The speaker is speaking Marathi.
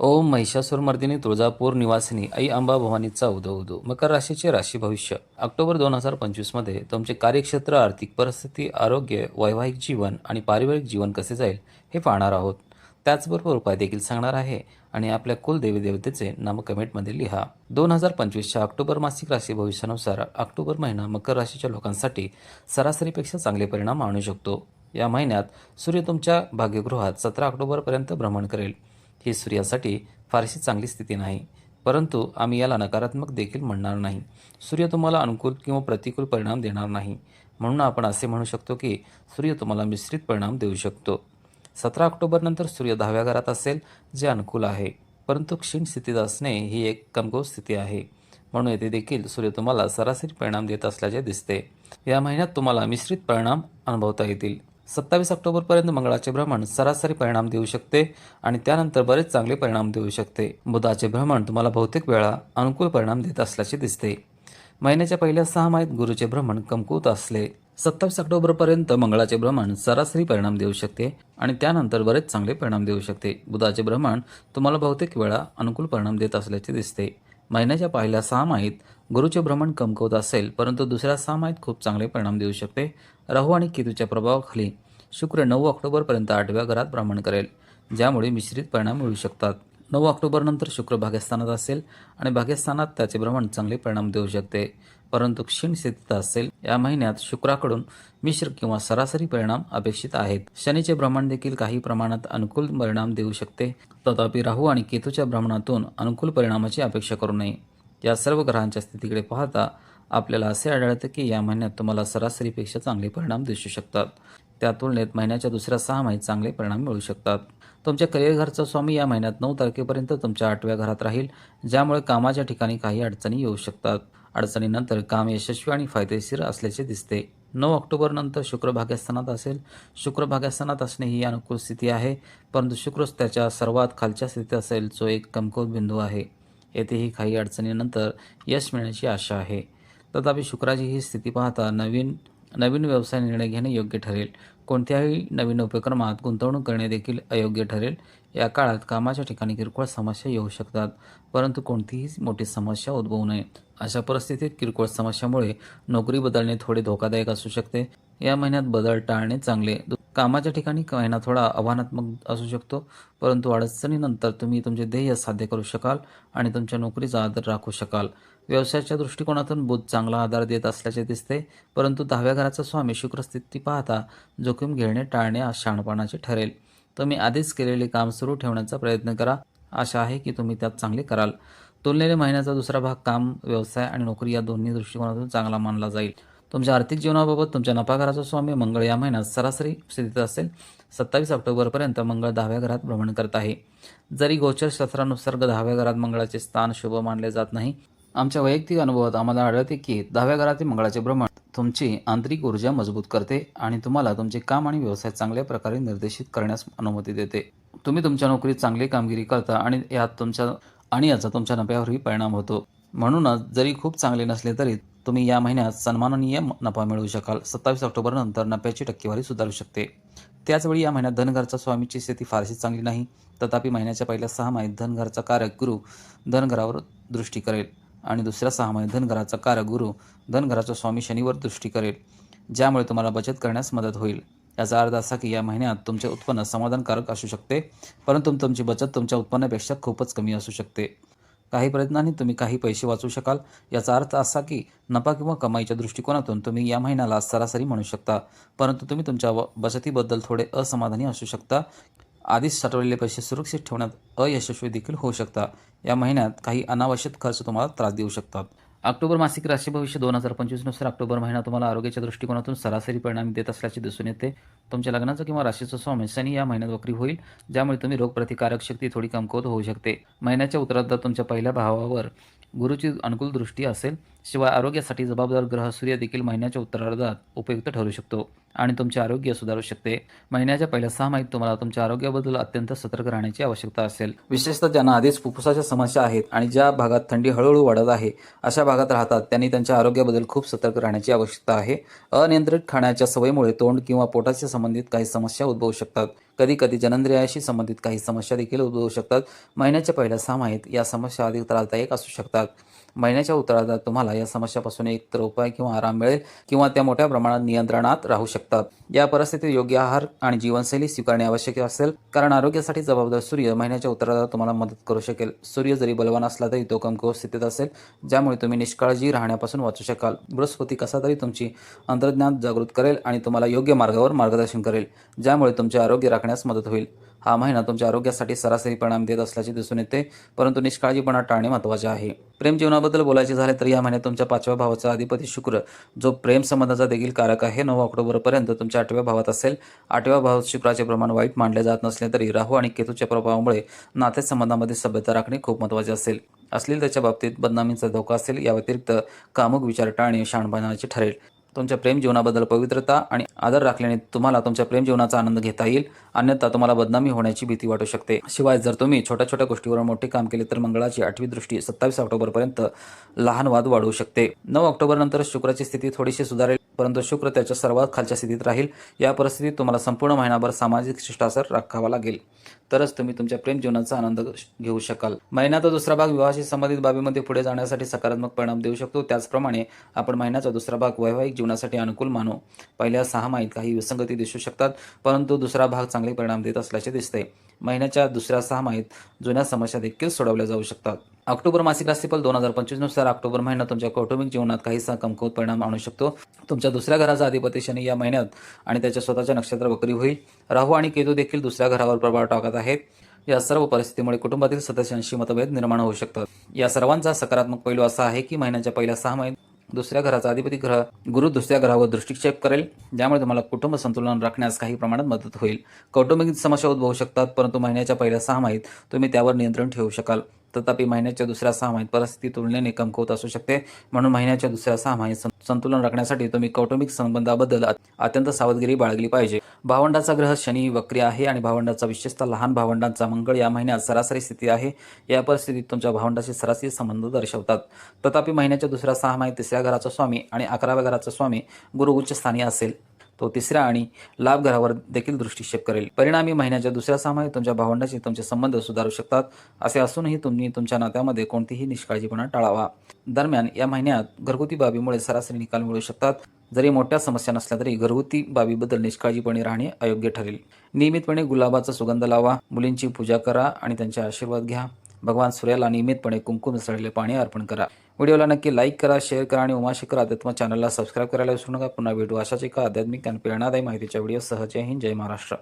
ओम महिषासुरमर्दिनी तुळजापूर निवासिनी आई अंबा भवानीचा उदो उदो. मकर राशीचे राशी भविष्य. ऑक्टोबर दोन हजार पंचवीसमध्ये तुमचे कार्यक्षेत्र आर्थिक परिस्थिती आरोग्य वैवाहिक जीवन आणि पारिवारिक जीवन कसे जाईल हे पाहणार आहोत. त्याचबरोबर उपाय देखील सांगणार आहे आणि आपल्या कुलदेवी देवतेचे नाम कमेंटमध्ये लिहा. दोन हजार पंचवीसच्या ऑक्टोबर मासिक राशी भविष्यानुसार ऑक्टोबर महिना मकर राशीच्या लोकांसाठी सरासरीपेक्षा चांगले परिणाम आणू शकतो. या महिन्यात सूर्य तुमच्या भाग्यगृहात सतरा ऑक्टोबरपर्यंत भ्रमण करेल. ही सूर्यासाठी फारशी चांगली स्थिती नाही. परंतु आम्ही याला नकारात्मक देखील म्हणणार नाही. सूर्य तुम्हाला अनुकूल किंवा प्रतिकूल परिणाम देणार नाही. म्हणून आपण असे म्हणू शकतो की सूर्य तुम्हाला मिश्रित परिणाम देऊ शकतो. सतरा ऑक्टोबरनंतर सूर्य दहाव्या घरात असेल जे अनुकूल आहे. परंतु क्षीण स्थितीत असणे ही एक कमकुवत स्थिती आहे. म्हणून येथे देखील सूर्य तुम्हाला सरासरी परिणाम देत असल्याचे दिसते. या महिन्यात तुम्हाला मिश्रित परिणाम अनुभवता येतील. सत्तावीस ऑक्टोबरपर्यंत मंगळाचे भ्रमण सरासरी परिणाम देऊ शकते आणि त्यानंतर बरेच चांगले परिणाम देऊ शकते. बुधाचे भ्रमण तुम्हाला बहुतेक वेळा अनुकूल परिणाम देत असल्याचे दिसते. महिन्याच्या पहिल्या सहा माहीत गुरुचे भ्रमण कमकुवत असले. सत्तावीस ऑक्टोबरपर्यंत मंगळाचे भ्रमण सरासरी परिणाम देऊ शकते आणि त्यानंतर बरेच चांगले परिणाम देऊ शकते. बुधाचे भ्रमण तुम्हाला बहुतेक वेळा अनुकूल परिणाम देत असल्याचे दिसते. महिन्याच्या पहिल्या सहा माहीत गुरुचे भ्रमण कमकवत असेल परंतु दुसऱ्या सहा खूप चांगले परिणाम देऊ शकते. राहू आणि केतूच्या प्रभावाखाली शुक्र नऊ ऑक्टोबरपर्यंत आठव्या घरात भ्रमण करेल ज्यामुळे मिश्रित परिणाम मिळू शकतात. नऊ ऑक्टोबरनंतर शुक्र भाग्यस्थानात असेल आणि भाग्यस्थानात त्याचे भ्रमण चांगले परिणाम देऊ शकते. परंतु क्षीण स्थितीत असेल या महिन्यात शुक्राकडून मिश्र किंवा सरासरी परिणाम अपेक्षित आहेत. शनीचे भ्रमण देखील काही प्रमाणात अनुकूल परिणाम देऊ शकते. तथापि राहू आणि केतूच्या भ्रमणातून अनुकूल परिणामाची अपेक्षा करू नये. या सर्व ग्रहांच्या स्थितीकडे पाहता आपल्याला असे आढळतं की या महिन्यात तुम्हाला सरासरीपेक्षा चांगले परिणाम दिसू शकतात. त्या तुलनेत महिन्याच्या दुसऱ्या सहा महिन्यात चांगले परिणाम मिळू शकतात. तुमच्या करिअर घरचा स्वामी या महिन्यात नऊ तारखेपर्यंत तुमच्या आठव्या घरात राहील ज्यामुळे कामाच्या ठिकाणी काही अडचणी येऊ शकतात. अडचणीनंतर काम यशस्वी आणि फायदेशीर असल्याचे दिसते. नऊ ऑक्टोबरनंतर शुक्र भाग्यस्थानात असेल. शुक्र भाग्यस्थानात असणे ही अनुकूल स्थिती आहे परंतु शुक्र त्याच्या सर्वात खालच्या स्थितीत असेल जो एक कमकुवत बिंदू आहे. येथेही काही अडचणीनंतर यश मिळण्याची आशा आहे. तथापि शुक्राची ही स्थिती पाहता नवीन नवीन व्यवसाय निर्णय घेणे योग्य ठरेल. कोणत्याही नवीन उपक्रमात गुंतवणूक करणे देखील अयोग्य ठरेल. या काळात कामाच्या ठिकाणी किरकोळ समस्या येऊ शकतात परंतु कोणतीही मोठी समस्या उद्भवू नये. अशा परिस्थितीत किरकोळ समस्यामुळे नोकरी बदलणे थोडे धोकादायक असू शकते. या महिन्यात बदल टाळणे चांगले. कामाच्या ठिकाणी महिना थोडा आव्हानात्मक असू शकतो. परंतु अडचणीनंतर तुम्ही तुमचे ध्येय साध्य करू शकाल आणि तुमच्या नोकरीचा आदर राखू शकाल. व्यवसायाच्या दृष्टिकोनातून बुध चांगला आधार देत असल्याचे दिसते. परंतु दहाव्या घराचा स्वामी शुक्रस्थिती पाहता जोखीम घेणे टाळणे आज शहाणपणाचे ठरेल. तुम्ही आधीच केलेले काम सुरू ठेवण्याचा प्रयत्न करा. आशा आहे की तुम्ही त्यात चांगले कराल. तुलनेने महिन्याचा दुसरा भाग काम व्यवसाय आणि नोकरी या दोन्ही दृष्टिकोनातून चांगला मानला जाईल. तुमच्या आर्थिक जीवनाबाबत तुमच्या नफाकाराचा स्वामी मंगळ या महिन्यात सरासरी स्थितीत असेल. सत्तावीस ऑक्टोबरपर्यंत मंगळ दहाव्या घरात भ्रमण करत आहे. जरी गोचर शास्त्रानुसार दहाव्या घरात मंगळाचे स्थान शुभ मानले जात नाही. आमच्या वैयक्तिक अनुभवात आम्हाला आढळते की दहाव्या घरातील मंगळाचे भ्रमण तुमची आंतरिक ऊर्जा मजबूत करते आणि तुम्हाला तुमचे काम आणि व्यवसाय चांगल्या प्रकारे निर्देशित करण्यास अनुमती देते. तुम्ही तुमच्या नोकरीत चांगली कामगिरी करता आणि यात तुमच्या आणि याचा तुमच्या नफ्यावरही परिणाम होतो. म्हणूनच जरी खूप चांगले नसले तरी तुम्ही या महिन्यात सन्माननीय नफा मिळवू शकाल. सत्तावीस ऑक्टोबरनंतर नफ्याची टक्केवारी सुधारू शकते. त्याचवेळी या महिन्यात धनघरचा स्वामीची स्थिती फारशी चांगली नाही. तथापि महिन्याच्या पहिल्या सहा महिन्यात धनघरचा कारक गुरु धनघरावर दृष्टी करेल आणि दुसऱ्या सहा महिन्यात धनघराचा कारक गुरु धनघराचा स्वामी शनिवर दृष्टी करेल ज्यामुळे तुम्हाला बचत करण्यास मदत होईल. याचा अर्थ असा की या महिन्यात तुमचे उत्पन्न समाधानकारक असू शकते परंतु तुमची बचत तुमच्या उत्पन्नापेक्षा खूपच कमी असू शकते. काही प्रयत्नांनी तुम्ही काही पैसे वाचू शकाल. याचा अर्थ असा की नफा किंवा कमाईच्या दृष्टिकोनातून तुम्ही या महिन्याला सरासरी म्हणू शकता. परंतु तुम्ही तुमच्या बचतीबद्दल थोडे असमाधानी असू शकता. आधीच साठवलेले पैसे सुरक्षित ठेवण्यात अयशस्वी देखील होऊ शकता. या महिन्यात काही अनावश्यक खर्च तुम्हाला त्रास देऊ शकतात. ऑक्टोबर मासिक राशी भविष्य दोन हजार पंचवीसनुसार ऑक्टोबर महिना तुम्हाला आरोग्याच्या दृष्टिकोनातून सरासरी परिणाम देत असल्याचे दिसून येते. तुमच्या लग्नाचं किंवा राशीचं स्वामी या महिन्यात वक्री होईल ज्यामुळे तुम्ही रोगप्रतिकारक शक्ती थोडी कमकुवत होऊ शकते. महिन्याच्या उत्तरार्धात तुमच्या पहिल्या भावावर गुरुची अनुकूल दृष्टी असेल शिवाय आरोग्यासाठी जबाबदार ग्रह सूर्य देखील महिन्याच्या उत्तरार्धात उपयुक्त ठरू शकतो. आणि तुमचे आरोग्य सुधारू शकते. महिन्याच्या पहिल्या सहा माहीत तुम्हाला तुमच्या आरोग्याबद्दल अत्यंत सतर्क राहण्याची आवश्यकता असेल. विशेषतः ज्यांना आधीच फुफ्फुसाच्या समस्या आहेत आणि ज्या भागात थंडी हळूहळू वाढत आहे अशा भागात राहतात. त्यांनी त्यांच्या आरोग्याबद्दल खूप सतर्क राहण्याची आवश्यकता आहे. अनियंत्रित खाण्याच्या सवयीमुळे तोंड किंवा पोटाशी संबंधित काही समस्या उद्भवू शकतात. कधी कधी जननेंद्रियाशी संबंधित काही समस्या देखील उद्भवू शकतात. महिन्याच्या पहिल्या सहामाहीत या समस्या अधिक त्रासदायक असू शकतात. महिन्याच्या उत्तरार्धात तुम्हाला या समस्यापासून एकतर उपाय किंवा आराम मिळेल किंवा त्या मोठ्या प्रमाणात नियंत्रणात राहू शकतात. या परिस्थितीत योग्य आहार आणि जीवनशैली स्वीकारणे आवश्यक असेल कारण आरोग्यासाठी जबाबदार सूर्य महिन्याच्या उत्तरार्धात तुम्हाला मदत करू शकेल. सूर्य जरी बलवान असला तरी तो कमकुवत स्थितीत असेल ज्यामुळे तुम्ही निष्काळजी राहण्यापासून वाचू शकाल. बृहस्पती कसा तरी तुमची अंतर्ज्ञान जागृत करेल आणि तुम्हाला योग्य मार्गावर मार्गदर्शन करेल ज्यामुळे तुमचे आरोग्य राखण्यास मदत होईल. हा महिना तुमच्या आरोग्यासाठी सरासरी परिणाम देत असल्याचे दिसून येते परंतु निष्काळजीपणा टाळणे महत्त्वाचे आहे. प्रेम जीवनाबद्दल बोलायचे झाले तर या महिन्यात तुमच्या पाचव्या भावाचा अधिपती शुक्र जो प्रेम संबंधाचा देखील कारक आहे नऊ ऑक्टोबरपर्यंत तुमच्या आठव्या भावात असेल. आठव्या भावात शुक्राचे प्रमाण वाईट मानले जात नसले तरी राहू आणि केतूच्या प्रभावामुळे नाते संबंधामध्ये सभ्यता राखणे खूप महत्त्वाचे असेल. असलेल त्याच्या बाबतीत बदनामींचा धोका असेल या व्यतिरिक्त कामुक विचार टाळणे शाणपणाचे ठरेल. तुमच्या प्रेम जीवनाबद्दल पवित्रता आणि आदर राखल्याने तुम्हाला तुमच्या प्रेम जीवनाचा आनंद घेता येईल. अन्यथा तुम्हाला बदनामी होण्याची भीती वाटू शकते. शिवाय जर तुम्ही छोट्या छोट्या गोष्टीवर मोठे काम केले तर मंगळाची आठवी दृष्टी सत्तावीस ऑक्टोबरपर्यंत लहान वाद वाढवू शकते. नऊ ऑक्टोबर नंतर शुक्राची स्थिती थोडीशी सुधारेल परंतु शुक्र त्याच्या सर्वात खालच्या स्थितीत राहील. या परिस्थितीत तुम्हाला संपूर्ण महिनाभर सामाजिक शिष्टाचार राखावा लागेल. तरच तुम्ही तुमच्या प्रेम जीवनाचा आनंद घेऊ शकाल. महिन्याचा दुसरा भाग विवाहाशी संबंधित बाबीमध्ये पुढे जाण्यासाठी सकारात्मक परिणाम देऊ शकतो. त्याचप्रमाणे आपण महिन्याचा दुसरा भाग वैवाहिक जीवनासाठी अनुकूल मानू. पहिल्या सहा माहीत काही विसंगती दिसू शकतात परंतु दुसरा भाग चांगले परिणाम देत असल्याचे दिसते. महिन्याच्या दुसऱ्या सहा माहीत जुन्या समस्या देखील सोडवल्या जाऊ शकतात. ऑक्टोबर मासिक राशीफल दोन हजार पंचवीसनुसार ऑक्टोबर महिना तुमच्या कौटुंबिक जीवनात काहीसा कमकुवत परिणाम आणू शकतो. तुमच्या दुसऱ्या घराचा अधिपती शनी या महिन्यात आणि त्याच्या स्वतःच्या नक्षत्र वक्री होईल. राहू आणि केतू देखील दुसऱ्या घरावर प्रभाव टाकत आहेत. या सर्व परिस्थितीमुळे कुटुंबातील सदस्यांशी मतभेद निर्माण होऊ शकतात. या सर्वांचा सकारात्मक पैलू असा आहे की महिन्याच्या पहिल्या सहा महिन्यात दुसऱ्या घराचा अधिपती ग्रह गुरु दुसऱ्या ग्रहावर दृष्टिक्षेप करेल ज्यामुळे तुम्हाला कुटुंब संतुलन राखण्यास काही प्रमाणात मदत होईल. कौटुंबिक समस्या उद्भवू शकतात परंतु महिन्याच्या पहिल्या सहा माहीत तुम्ही त्यावर नियंत्रण ठेवू शकाल. तथापि महिन्याच्या दुसऱ्या सहा माहीत परिस्थिती तुलनेने कमकुवत असू शकते. म्हणून महिन्याच्या दुसऱ्या सहा माहीत सं- संतुलन राखण्यासाठी तुम्ही कौटुंबिक संबंधाबद्दल अत्यंत सावधगिरी बाळगली पाहिजे. भावंडाचा ग्रह शनी वक्री आहे आणि भावंडाचा विशेषतः लहान भावंडांचा मंगळ या महिन्यात सरासरी स्थिती आहे. या परिस्थितीत तुमच्या भावंडाशी सरासरी संबंध दर्शवतात. तथापि महिन्याच्या दुसऱ्या सहा माहीत तिसऱ्या घराचा स्वामी आणि अकराव्या घराचा स्वामी गुरु उच्च स्थानी असेल. तो तिसऱ्या आणि लाभ घरावर देखील दृष्टिक्षेप करेल. परिणामी महिन्याच्या दुसऱ्या सहामाहीत तुमच्या भावंडाशी तुमचे संबंध सुधारू शकतात असे असूनही तुम्ही तुमच्या नात्यामध्ये कोणतीही निष्काळजीपणा टाळावा. दरम्यान या महिन्यात घरगुती बाबीमुळे सरासरी निकाल मिळू शकतात. जरी मोठ्या समस्या नसल्या तरी घरगुती बाबीबद्दल निष्काळजीपणे राहणे अयोग्य ठरेल. नियमितपणे गुलाबाचा सुगंध लावा मुलींची पूजा करा आणि त्यांचे आशीर्वाद घ्या. भगवान सूर्याला नियमितपणे कुंकुम मिसळलेले पाणी अर्पण करा. व्हिडिओला नक्की लाईक करा शेअर करा आणि उमाशेखर अध्यात्म चॅनलला सबस्क्राईब करायला विसरू नका. पुन्हा भेटू अशाच एका आध्यात्मिक आणि प्रेरणादायी माहितीच्या व्हिडिओ. सह जय हिंद जय महाराष्ट्र.